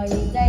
我应该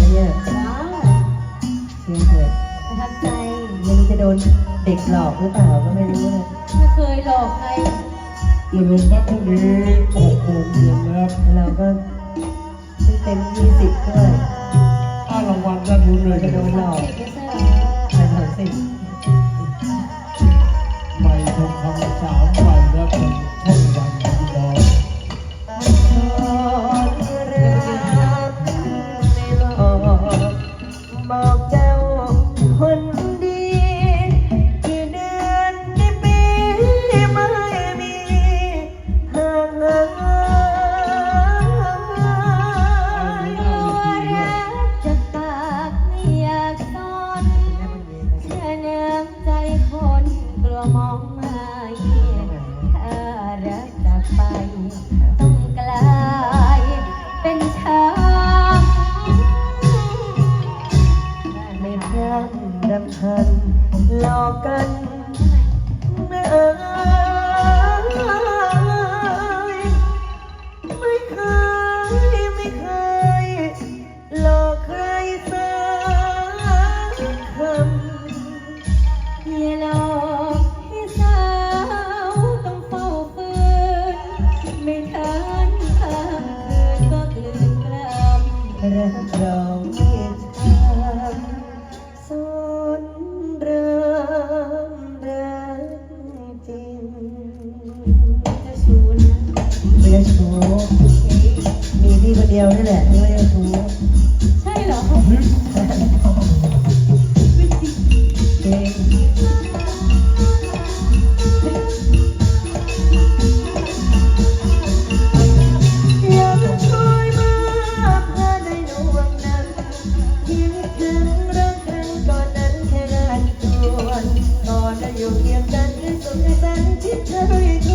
นะเนี่ยว้าวเชื่อเถอะประทับใจ ไม่รู้จะโดนเด็กหลอกหรือเปล่าก็ไม่รู้นะไม่เคยหลอกใครอย่าลืมว่าพรุ่งนี้หกโมงเย็นนะคแล้วเราก็เพิ่งเต็มยี่สิบด้วยถ้ารางวัลด้านนู้นเลยจะโดนหลอกเร์ ไปเถอะสิ็มองมาเห็นถ้ารักจากไป ต้องกลายเป็นช้างไม่พร่มดำพันหลอกกันไม่เอ่ Sobre a pele de trem de